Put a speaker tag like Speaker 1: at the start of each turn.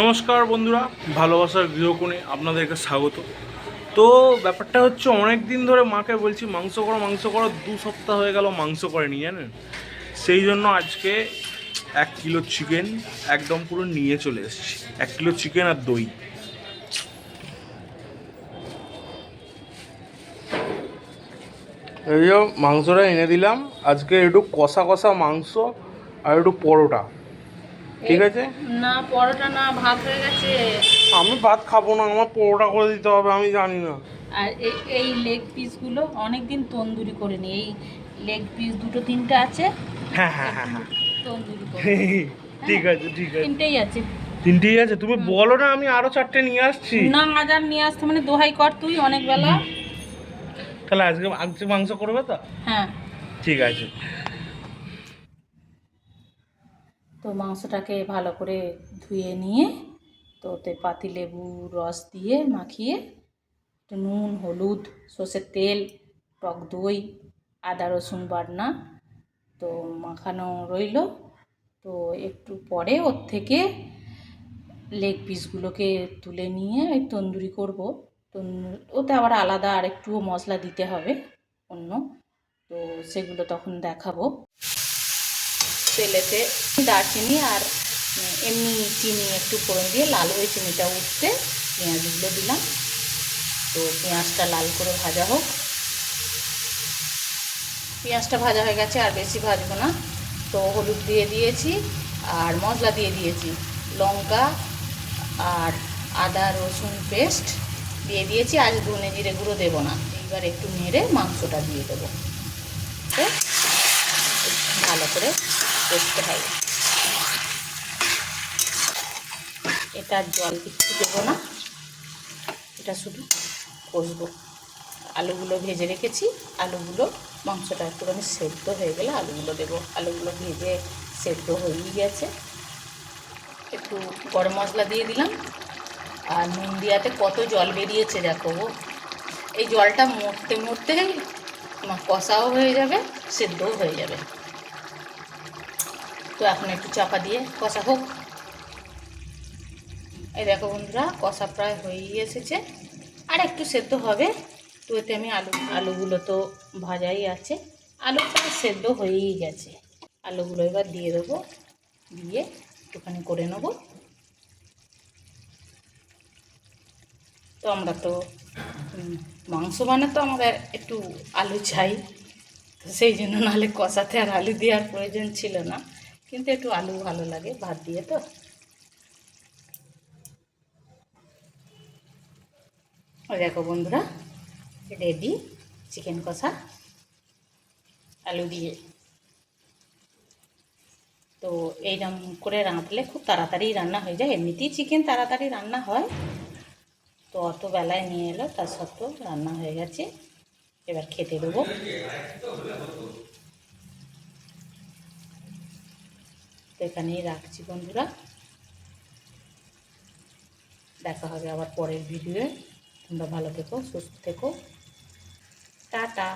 Speaker 1: নমস্কার বন্ধুরা, ভালোবাসার গৃহকোণে আপনাদেরকে স্বাগত। তো ব্যাপারটা হচ্ছে অনেক দিন ধরে মাকে বলছি, মাংস করো মাংস করো। দু সপ্তাহ হয়ে গেল মাংস করেনি, জানেন? সেই জন্য আজকে এক কিলো চিকেন একদম পুরো নিয়ে চলে এসেছি। এক কিলো চিকেন আর দই। এই মাংসটা এনে দিলাম, আজকে একটু কষা কষা মাংস আর একটু পরোটা। ঠিক আছে?
Speaker 2: না পরোটা না ভাত হয়ে গেছে।
Speaker 1: আমি ভাত খাব না আমার পরোটা করে দিতে হবে আমি জানি না।
Speaker 2: আর এই লেগ পিসগুলো অনেক দিন তন্দুরি করে নি। এই লেগ পিস দুটো তিনটে আছে।
Speaker 1: হ্যাঁ হ্যাঁ হ্যাঁ হ্যাঁ।
Speaker 2: তন্দুরি করে
Speaker 1: ঠিক আছে ঠিক আছে।
Speaker 2: তিনটেই আছে।
Speaker 1: তিনটেই আছে? তুমি বলো না আমি আরও চারটে নিয়ে আসছি।
Speaker 2: না হাজার নিয়ে আসতে মানে দোহাই কর তুই অনেক বেলা
Speaker 1: তাহলে আজকে আজকে মাংস করবে তো?
Speaker 2: হ্যাঁ।
Speaker 1: ঠিক আছে।
Speaker 2: তো মাংসটাকে ভালো করে ধুয়ে নিয়ে তো ওতে পাতিলেবু রস দিয়ে মাখিয়ে একটু নুন, হলুদ, সর্ষের তেল, টক দই, আদা, রসুন, বাটনা তো মাখানো রইল। তো একটু পরে ওর থেকে লেগ পিসগুলোকে তুলে নিয়ে ওই তন্দুরি করব। তন্দুরি, ওতে আবার আলাদা আর একটুও মশলা দিতে হবে অন্য। তো সেগুলো তখন দেখাবো। তেলেতে দারচিনি আর এমনি চিনি একটু ফোড়ন দিয়ে লাল হয়ে চিনিটা উঠতে পেঁয়াজগুলো দিলাম। তো পেঁয়াজটা লাল করে ভাজা হোক। পেঁয়াজটা ভাজা হয়ে গেছে, আর বেশি ভাজবো না। তো হলুদ দিয়ে দিয়েছি আর মশলা দিয়ে দিয়েছি। লঙ্কা আর আদা, রসুন পেস্ট দিয়ে দিয়েছি। আজ ধনে জিরে গুঁড়ো দেবো না। এইবার একটু নেড়ে মাংসটা দিয়ে দেবো। ভালো করে কষতে হবে। এটা জল কিচ্ছু দেবো না। এটা শুধু কষবো। আলুগুলো ভেজে রেখেছি। আলুগুলো মাংসটা একটুখানি সেদ্ধ হয়ে গেলে আলুগুলো দেবো। আলুগুলো ভেজে সেদ্ধ হয়েই গেছে। একটু গরম মশলা দিয়ে দিলাম। আর নুন দিয়াতে কত জল বেরিয়েছে দেখো। এই জলটা মরতে মরতে কষাও হয়ে যাবে, সেদ্ধও হয়ে যাবে। তো এখন একটু চাপা দিয়ে কষা হোক। এই দেখো বন্ধুরা, কষা প্রায় হয়েই এসেছে। আর একটু সেদ্ধ হবে। তো এতে আমি আলু, আলুগুলো তো ভাজাই আছে। আলু প্রায় সেদ্ধ হয়েই গেছে। আলুগুলো এবার দিয়ে দেবো। দিয়ে একটুখানি করে নেব। তো আমরা তো মাংস মানে তো আমাদের একটু আলু চাই। তো সেই জন্য নাহলে কষাতে আর আলু দেওয়ার প্রয়োজন ছিল না। কিন্তু একটু আলু ভালো লাগে, ভাত দিয়ে তো। দেখো বন্ধুরা রেডি চিকেন কষা, আলু দিয়ে। তো এইরকম করে রাঁধলে খুব তাড়াতাড়ি রান্না হয়ে যায়। এমনিতেই চিকেন তাড়াতাড়ি রান্না হয়। তো অত বেলায় নিয়ে এলো, তার সত্ত্বেও রান্না হয়ে গেছে। এবার খেতে দেবো। এখানেই রাখছি বন্ধুরা। দেখা হবে আবার পরের ভিডিওয়ে। তোমরা ভালো থেকো সুস্থ থেকো। টাটা।